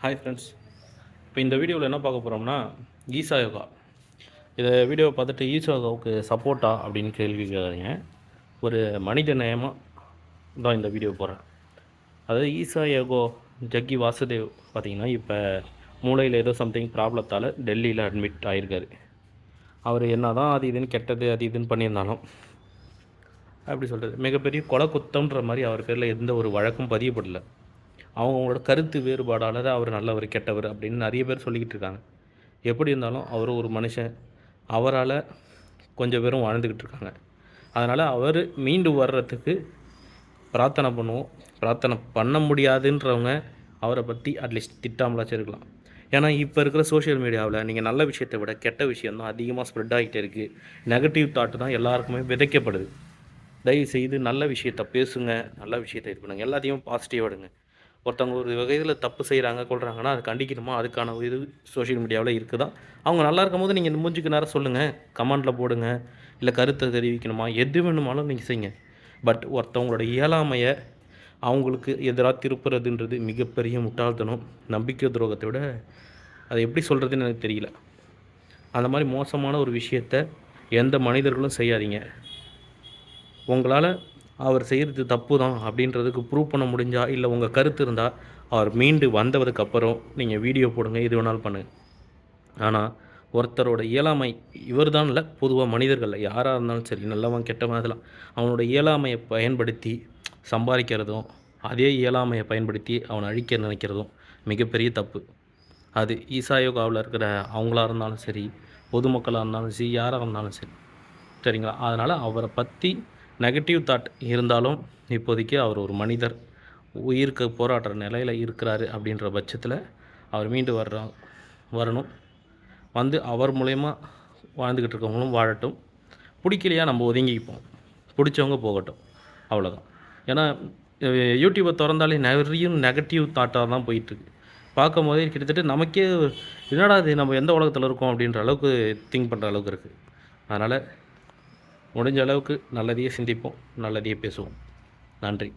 Hi friends இப்போ இந்த வீடியோவில் என்ன பார்க்க போகிறோம்னா ஈசா யோகா. இதை வீடியோவை பார்த்துட்டு ஈசா யோகாவுக்கு சப்போர்ட்டா அப்படின்னு கேள்வி கேட்குறீங்க ஒரு மனித நேயமாக தான் இந்த வீடியோ போகிறேன் அதாவது ஈசா யோகோ ஜக்கி வாசுதேவ் பார்த்தீங்கன்னா இப்போ மூளையில் ஏதோ சம்திங் ப்ராப்ளத்தால் டெல்லியில் அட்மிட் ஆகியிருக்காரு அவர் என்ன தான் அது இதுன்னு கெட்டது அது இதுன்னு பண்ணியிருந்தாலும் அப்படி சொல்கிறது மிகப்பெரிய கொலை குத்தம்ன்ற மாதிரி அவர் பேரில் எந்த ஒரு வழக்கும் பதியப்படலை. அவங்கவுங்களோட கருத்து வேறுபாடால் தான் அவர் நல்லவர் கெட்டவர் அப்படின்னு நிறைய பேர் சொல்லிக்கிட்டு இருக்காங்க. எப்படி இருந்தாலும் அவர் ஒரு மனுஷன். அவரால் கொஞ்சம் பேரும் வாழ்ந்துக்கிட்டு இருக்காங்க. அதனால் அவர் மீண்டு வர்றதுக்கு பிரார்த்தனை பண்ணுவோம். பிரார்த்தனை பண்ண முடியாதுன்றவங்க அவரை பற்றி அட்லீஸ்ட் திட்டாமலாச்சும் இருக்கலாம். ஏன்னா இப்போ இருக்கிற சோஷியல் மீடியாவில் நீங்கள் நல்ல விஷயத்தை விட கெட்ட விஷயம் தான் அதிகமாக ஸ்ப்ரெட் ஆகிட்டே இருக்குது நெகட்டிவ் தாட்டு தான் எல்லாருக்குமே விதைக்கப்படுது. தயவு செய்து நல்ல விஷயத்தை பேசுங்க. நல்ல விஷயத்தை இது பண்ணுங்கள் எல்லாத்தையும் பாசிட்டிவாக எடுங்க. ஒருத்தவங்க ஒரு வகையில் தப்பு செய்கிறாங்க கொள்கிறாங்கன்னா அது கண்டிக்கணுமா? அதுக்கான ஒரு இது சோஷியல் மீடியாவில் இருக்குதா? அவங்க நல்லா இருக்கும் போது நீங்கள் மூஞ்சுக்கு நேரம் சொல்லுங்கள் கமெண்டில் போடுங்க. இல்லை கருத்தை தெரிவிக்கணுமா? எது வேணுமாலும் நீங்கள் செய்யுங்க. பட் ஒருத்தவங்களோட இயலாமையை அவங்களுக்கு எதிராக திருப்புறதுன்றது மிகப்பெரிய முட்டாள்தனம். நம்பிக்கை துரோகத்தை விட அதை எப்படி சொல்கிறதுன்னு எனக்கு தெரியல. அந்த மாதிரி மோசமான ஒரு விஷயத்த எந்த மனிதர்களும் செய்யாதீங்க. உங்களால் அவர் செய்கிறது தப்பு தான் அப்படின்றதுக்கு ப்ரூவ் பண்ண முடிஞ்சா இல்லை உங்கள் கருத்து இருந்தால் அவர் மீண்டு வந்ததுக்கப்புறம் நீங்கள் வீடியோ போடுங்க எது வேணாலும் பண்ணுங்கள் ஆனால் ஒருத்தரோட இயலாமை இவர் தான் இல்லை பொதுவாக மனிதர்களில் யாராக இருந்தாலும் சரி நல்லவன் கெட்டவன் அதெல்லாம் அவனோட இயலாமையை பயன்படுத்தி சம்பாதிக்கிறதும் அதே இயலாமையை பயன்படுத்தி அவனை அழிக்க நினைக்கிறதும் மிகப்பெரிய தப்பு. அது ஈசா யோகாவில் இருக்கிற அவங்களாக இருந்தாலும் சரி பொதுமக்களாக இருந்தாலும் சரி யாராக இருந்தாலும் சரி. சரிங்களா? அதனால் அவரை பற்றி நெகட்டிவ் தாட் இருந்தாலும் இப்போதைக்கு அவர் ஒரு மனிதர். உயிருக்கு போராடுற நிலையில் இருக்கிறாரு அப்படின்ற பட்சத்தில் அவர் மீண்டு வர்ற வரணும். வந்து அவர் மூலயமா வாழ்ந்துக்கிட்டு இருக்கவங்களும் வாழட்டும். பிடிக்கலையா நம்ம ஒதுங்கிப்போம் பிடிச்சவங்க போகட்டும். அவ்வளோதான் ஏன்னா யூடியூப்பை திறந்தாலே நிறைய நெகட்டிவ் தாட்டாக தான் போயிட்டுருக்கு. பார்க்கும் போதே கிட்டத்தட்ட நமக்கே என்னடா இது நம்ம எந்த உலகத்தில் இருக்கோம் அப்படின்ற அளவுக்கு திங்க் பண்ணுற அளவுக்கு இருக்குது அதனால் முடிஞ்ச அளவுக்கு நல்லதையே சிந்திப்போம் நல்லதையே பேசுவோம். நன்றி.